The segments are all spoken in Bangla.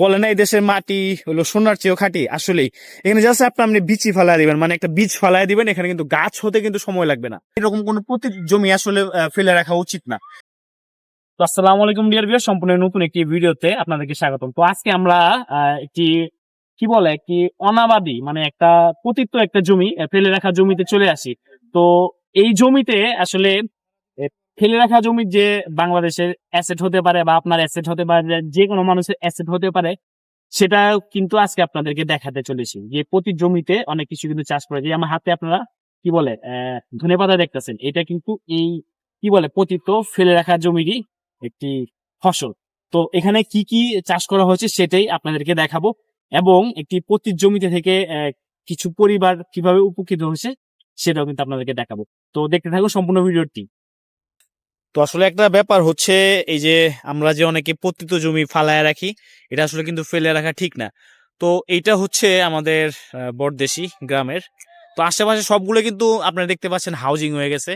বলে না এই দেশের মাটি হলো সোনার চেয়েও খাঁটি, আসলেই। এখানে জাস্ট আপনি আপনি বিচি ফালাই দিবেন মানে একটা বীজ ফালাই দিবেন, এখানে কিন্তু গাছ হতে কিন্তু সময় লাগবে না। এরকম কোনো প্রতি জমি আসলে ফেলে রাখা উচিত না। তো আসসালামু আলাইকুম, ডিয়ার ভিউয়ার সম্পূর্ণ নতুন একটি ভিডিওতে আপনাদেরকে স্বাগতম। তো আজকে আমরা একটি, কি বলে, একটি অনাবাদি মানে একটা পতিত একটা জমি ফেলে রাখা জমিতে চলে আসি। তো এই জমিতে আসলে ফেলে রাখা জমি যে বাংলাদেশের অ্যাসেট হতে পারে বা আপনার অ্যাসেট হতে পারে, যে কোনো মানুষের অ্যাসেট হতে পারে সেটা কিন্তু আজকে আপনাদেরকে দেখাতে চলেছি। যে প্রতি জমিতে অনেক কিছু কিন্তু চাষ করে যে আমার হাতে আপনারা কি বলে ধনে পাতা দেখতেছেন। এটা কিন্তু এই, কি বলে, পতিত ফেলে রাখা জমিরই একটি ফসল। তো এখানে কি কি চাষ করা হয়েছে সেটাই আপনাদেরকে দেখাবো। এবং একটি পতিত জমিতে থেকে কিছু পরিবার কীভাবে উপকৃত হয়েছে সেটাও কিন্তু আপনাদেরকে দেখাবো। তো দেখতে থাকুন সম্পূর্ণ ভিডিওটি। তো আসলে একটা ব্যাপার হচ্ছে, এই যে আমরা যে অনেকে পতিত জমি ফালায় রাখি, এটা আসলে কিন্তু ফেলে রাখা ঠিক না। তো এইটা হচ্ছে আমাদের বরদেশি গ্রামের। তো আশেপাশে সবগুলো কিন্তু আপনারা দেখতে পাচ্ছেন হাউজিং হয়ে গেছে।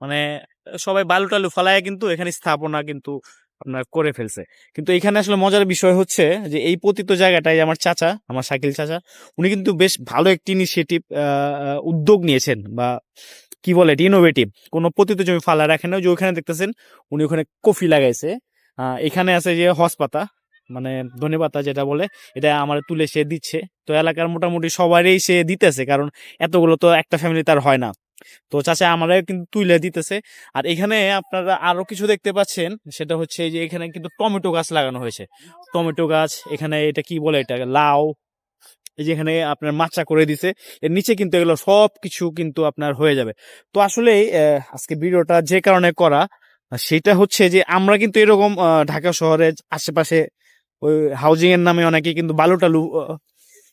মানে সবাই বালু টালু ফালায় কিন্তু এখানে স্থাপনা কিন্তু আপনার করে ফেলছে। কিন্তু এখানে আসলে মজার বিষয় হচ্ছে যে এই পতিত জায়গাটাই আমার চাচা, আমার শাকিল চাচা, উনি কিন্তু বেশ ভালো একটি ইনিশিয়েটিভ উদ্যোগ নিয়েছেন বা কি বলে এটা? ইনোভেটিভ কোনো পতিত জমি ফালা রাখে না। যে ওখানে দেখতেছেন, উনি ওখানে কফি লাগাইছে। এখানে আছে যে হস পাতা মানে ধনে পাতা যেটা বলে, এটা আমার তুলে সে দিচ্ছে। তো এলাকার মোটামুটি সবারই সে দিতেছে, কারণ এতগুলো তো একটা ফ্যামিলি তার হয় না। তো চাচা আমারও কিন্তু তুলে দিতেছে। আর এখানে আপনারা আরও কিছু দেখতে পাচ্ছেন, সেটা হচ্ছে যে এখানে কিন্তু টমেটো গাছ লাগানো হয়েছে। টমেটো গাছ, এখানে এটা কি বলে এটা লাউ এই যে এখানে আপনার মাচা করে দিছে, এর নিচে কিন্তু এগুলো সব কিছু কিন্তু আপনার হয়ে যাবে। তো আসলে আজকে ভিডিওটা যে কারণে করা, সেটা হচ্ছে যে আমরা কিন্তু এরকম ঢাকা শহরের আশেপাশে ওই হাউজিং এর নামে অনেকে কিন্তু বালু টালু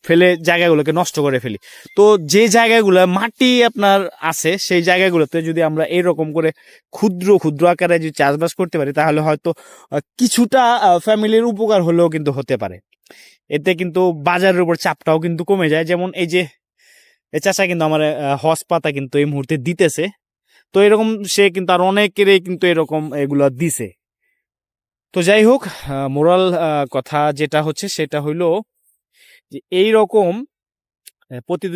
ফেলে জায়গাগুলোকে নষ্ট করে ফেলি। তো যে জায়গাগুলো মাটি আপনার আছে, সেই জায়গাগুলোতে যদি আমরা এরকম করে ক্ষুদ্র ক্ষুদ্র আকারে যদি চাষবাস করতে পারি, তাহলে হয়তো কিছুটা ফ্যামিলির উপকার হলেও কিন্তু হতে পারে। এতে কিন্তু বাজারের উপর চাপটাও কিন্তু কমে যায়। যেমন এই যে চাচা কিন্তু আমার হস পাতা কিন্তু এই মুহূর্তে দিতেছে। তো এরকম সে কিন্তু আর অনেকেরই কিন্তু এরকম এগুলো দিছে। তো যাই হোক মোরাল কথা যেটা হচ্ছে সেটা হইল যে এই রকম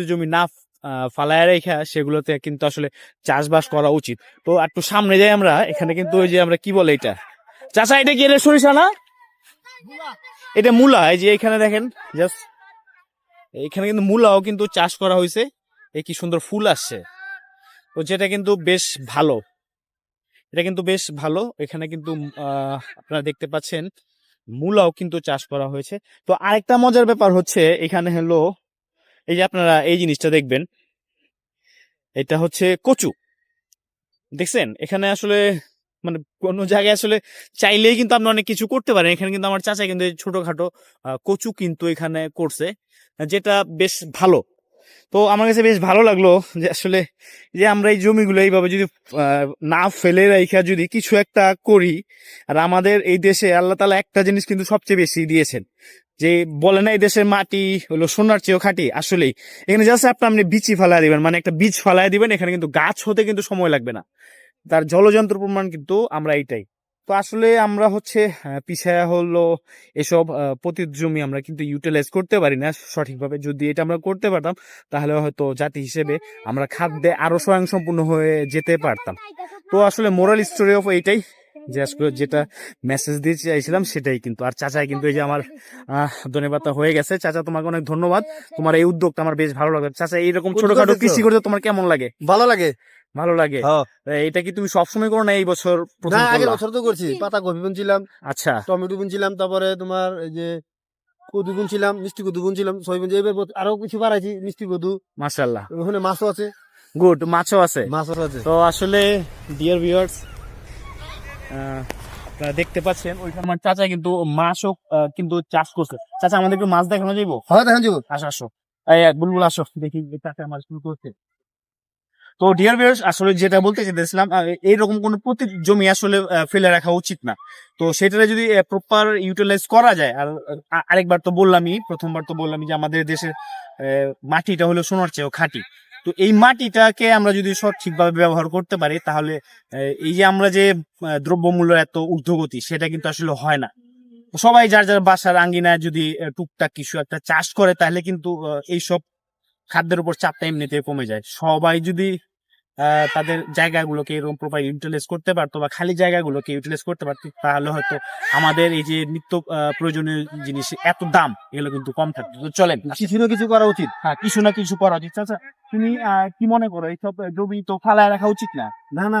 জমি না ফালায় রেখা সেগুলোতে কিন্তু আসলে চাষবাস করা উচিত। তো একটু সামনে যাই আমরা, এখানে কিন্তু ওই যে আমরা কি বলে এটা? চাচা, এটা এটা সরিষা না? এটা মূলা, এই যে এখানে দেখেন জাস্ট এখানে কিন্তু মূলাও কিন্তু চাষ করা হয়েছে এই কি সুন্দর ফুল আসছে। তো যেটা কিন্তু বেশ ভালো। এটা কিন্তু বেশ ভালো। এখানে কিন্তু আপনারা দেখতে পাচ্ছেন, মূলাও কিন্তু চাষ করা হয়েছে। তো আরেকটা মজার ব্যাপার হচ্ছে, এখানে হলো, এই যে আপনারা এই জিনিসটা দেখবেন, এটা হচ্ছে কচু। দেখছেন? এখানে আসলে মানে কোনো জায়গায় আসলে চাইলেই কিন্তু আপনি অনেক কিছু করতে পারেন। এখানে কিন্তু আমার চাচা কিন্তু ছোটোখাটো কচু কিন্তু এখানে করছে, যেটা বেশ ভালো। তো আমার কাছে বেশ ভালো লাগল যে আসলে যে আমরা এই জমিগুলো এইভাবে যদি না ফেলে রেখা যদি কিছু একটা করি, আর আমাদের এই দেশে আল্লাহ তালা একটা জিনিস কিন্তু সবচেয়ে বেশি দিয়েছেন, যে বলে না এই দেশের মাটি হলো সোনার চেয়েও খাটি, আসলেই। এখানে জাস্ট আপনি আপনি বিচি ফালাই দিবেন মানে একটা বীজ ফালাই দিবেন, এখানে কিন্তু গাছ হতে কিন্তু সময় লাগবে না। তার জলযন্ত্র প্রমাণ কিন্তু আমরা এইটাই। তো আসলে আমরা হচ্ছে আহ, পিছায়া হলো এসব পতিত জমি আমরা কিন্তু ইউটিলাইজ করতে পারি না সঠিকভাবে। যদি এটা আমরা করতে পারতাম তাহলে হয়তো জাতি হিসেবে আমরা খাদ্যে আরও স্বয়ংসম্পূর্ণ হয়ে যেতে পারতাম। তো আসলে মোরাল স্টোরি অফ এইটাই যে আসলে যেটা মেসেজ দিতে চাইছিলাম সেটাই কিন্তু। আর চাচাই কিন্তু এই যে আমার আহ ধন্যবাদটা হয়ে গেছে। চাচা তোমাকে অনেক ধন্যবাদ। তোমার এই উদ্যোগটা আমার বেশ ভালো লাগে চাচা এইরকম ছোটখাটো কৃষি করতে তোমার কেমন লাগে? ভালো লাগে। ভালো লাগে। হ্যাঁ। এটা কি তুমি সবসময় করো না এই বছর না আগের বছর তো করছি। পাতা কপি বুনছিলাম আচ্ছা। টমেটো বুনছিলাম তারপরে তোমার এই যে কদু বুনছিলাম মিষ্টি কদু বুনছিলাম সয়াবিন এবার আরও কিছু বাড়াইছি মিষ্টি কদু। মাশাল্লাহ ওখানে মাছও আছে। গুড মাছও আছে। মাছও আছে। তো আসলে ডিয়ার ভিউয়ার্স দেখতে পাচ্ছেন ওইখানে আমার চাচা কিন্তু মাছও আহ, কিন্তু চাষ করছে। চাচা আমাদের একটু মাছ দেখানো যাইবো? হয় দেখেন যাব আসো আসো। এই এক বুলবুল আসো। দেখি চাচা মাছ করছে? তো ডিয়ার ভিউয়ার্স আসলে যেটা বলতে চাইতেছিলাম এইরকম কোন প্রতি জমি আসলে ফেলে রাখা উচিত না। তো সেটা যদি প্রপার ইউটিলাইজ করা যায়, আর আরেকবার তো বললামই, প্রথমবার তো বললামই যে আমাদের দেশের মাটিটা হলো সোনার চেয়েও খাঁটি। তো এই মাটিটাকে আমরা যদি সঠিকভাবে ব্যবহার করতে পারি, তাহলে এই যে আমরা যে দ্রব্যমূল্য এত ঊর্ধ্বগতি, সেটা কিন্তু আসলে হয় না। সবাই যার যার বাসার আঙ্গিনায় যদি টুকটাক কিছু একটা চাষ করে, তাহলে কিন্তু এইসব খাদ্যের উপর চাপটা এমনিতে কমে যায়। সবাই যদি তাদের জায়গাগুলোকে এরকম প্রপার ইউটিলাইজ করতে পারতো বা খালি জায়গাগুলোকে ইউটিলাইজ করতে পারতো তাহলে হয়তো আমাদের এই যে নিত্য প্রয়োজনীয় জিনিস এত দাম এগুলো কিন্তু কম থাকতো। তো চলেন কিছু না কিছু করা উচিত। হ্যাঁ কিছু না কিছু করা উচিত। আচ্ছা তুমি কি মনে করো এইসব জমি তো ফালায় রাখা উচিত না? না না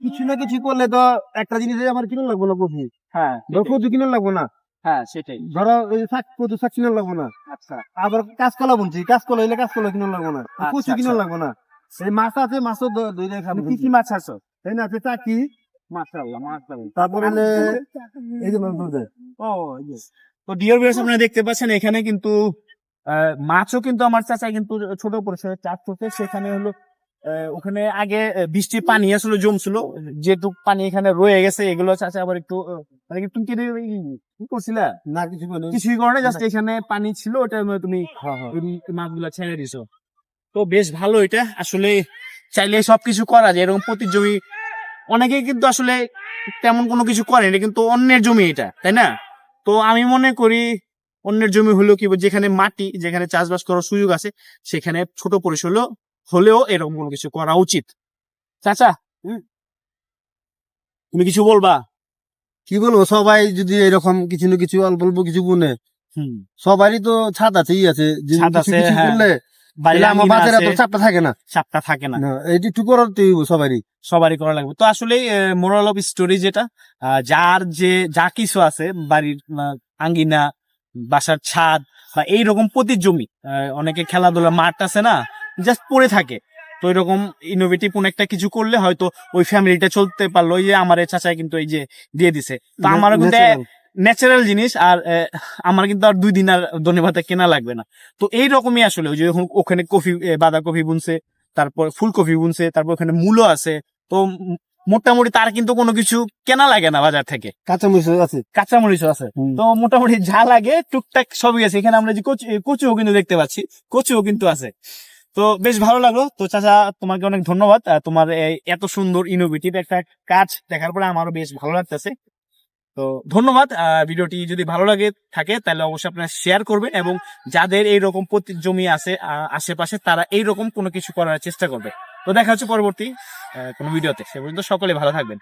কিছু না কিছু করলে তো একটা জিনিস আমার কিনে লাগবো না কফি হ্যাঁ ধর কিনে লাগবো না? হ্যাঁ সেটাই। ধরো ওই শাক কচু শাক কিনে লাগবো না? আচ্ছা। আবার কাঁচকলা বুনছি কাঁচকলা হইলে কাঁচকলা কিনে লাগবো না? আচ্ছা, কচু কিনে আচ্ছা। লাগবো না? এই মাছ আছে মাছও দ- ধরে খাব। কি কি মাছ আছো? তাই না আছে চাকি মাশাআল্লাহ মাশাআল্লাহ তারপরে এই যে ও তো ডিয়ার ভিউয়ার্স আপনারা দেখতে পাচ্ছেন এখানে কিন্তু মাছও কিন্তু আমার চাচা কিন্তু ছোট পরিসরে চাষ সেখানে হলো ওখানে আগে আহ, বৃষ্টির পানি আসলে জমছিল। যেটুক পানি এখানে রয়ে গেছে এগুলো চাচা আবার একটু মানে তুমি কি কি করছিলা? না কিছু কিছুই করো জাস্ট এখানে পানি ছিল ওটা তুমি হ্যাঁ হ্যাঁ। ওই ছেড়ে দিছো। তো বেশ ভালো এটা। আসলে চাইলে সবকিছু করা যায় এরকম প্রতি জমি অনেকে কিন্তু আসলে তেমন কোনো কিছু করে এটা কিন্তু অন্যের জমি এটা তাই না? তো আমি মনে করি অন্যের জমি হলেও কি যেখানে মাটি যেখানে চাষবাস করার সুযোগ আছে সেখানে ছোট পরিসর হলেও হলেও এরকম কোনো কিছু করা উচিত। চাচা তুমি কিছু বলবা? কি বলব সবাই যদি এরকম কিছু না কিছু অল্প অল্প কিছু বুনে হুম। সবারই তো ছাদ আছে ই আছে ছাদ আছে, বাড়ির তাহলে আমার আঙিনা বাচ্চারা তো আছে, চাপটা থাকে না। সাপটা থাকে না। না এটি একটু করতে হইব সবারই। সবারই করা লাগবে। তো আসলে মোরাল অফ স্টোরি যেটা যার যে যা কিছু আছে বাড়ির আঙ্গিনা বাসার ছাদ বা এইরকম প্রতি জমি অনেকে খেলাধুলা মাঠ আছে না জাস্ট পড়ে থাকে। তো এরকম ইনোভেটিভ কোন একটা কিছু করলে হয়তো ওই ফ্যামিলিটা চলতে পারল ওই যে আমার চাচা কিন্তু এই যে দিয়ে দিছে। তো আমারও কিন্তু। ন্যাচারাল জিনিস আর আমার কিন্তু আর দুই দিন আর ধন্যবাদ কেনা লাগবে না। তো এই রকমই আসলে ওই যে ওখানে কফি বাঁধাকপি বুনছে তারপর ফুলকপি বুনছে তারপর ওখানে মূলো আছে তো মোটামুটি তার কিন্তু কোনো কিছু কেনা লাগে না বাজার থেকে। কাঁচামরিচ আছে। কাঁচামরিচও আছে। তো মোটামুটি যা লাগে টুকটাক সবই আছে। এখানে আমরা যে কচু কচুও কিন্তু দেখতে পাচ্ছি কচুও কিন্তু আছে। তো বেশ ভালো লাগল। তো চাচা তোমাকে অনেক ধন্যবাদ। তোমার এত সুন্দর ইনোভেটিভ একটা কাজ দেখার পরে আমারও বেশ ভালো লাগতেছে। তো ধন্যবাদ। ভিডিওটি যদি ভালো লাগে, থাকে, তাহলে অবশ্যই আপনারা শেয়ার করবেন এবং যাদের এই রকম প্রতি জমি আছে আশেপাশে, তারা এই রকম কোনো কিছু করার চেষ্টা করবে। তো দেখা হচ্ছে পরবর্তী কোনো ভিডিওতে। সে পর্যন্ত সকলে ভালো থাকবেন।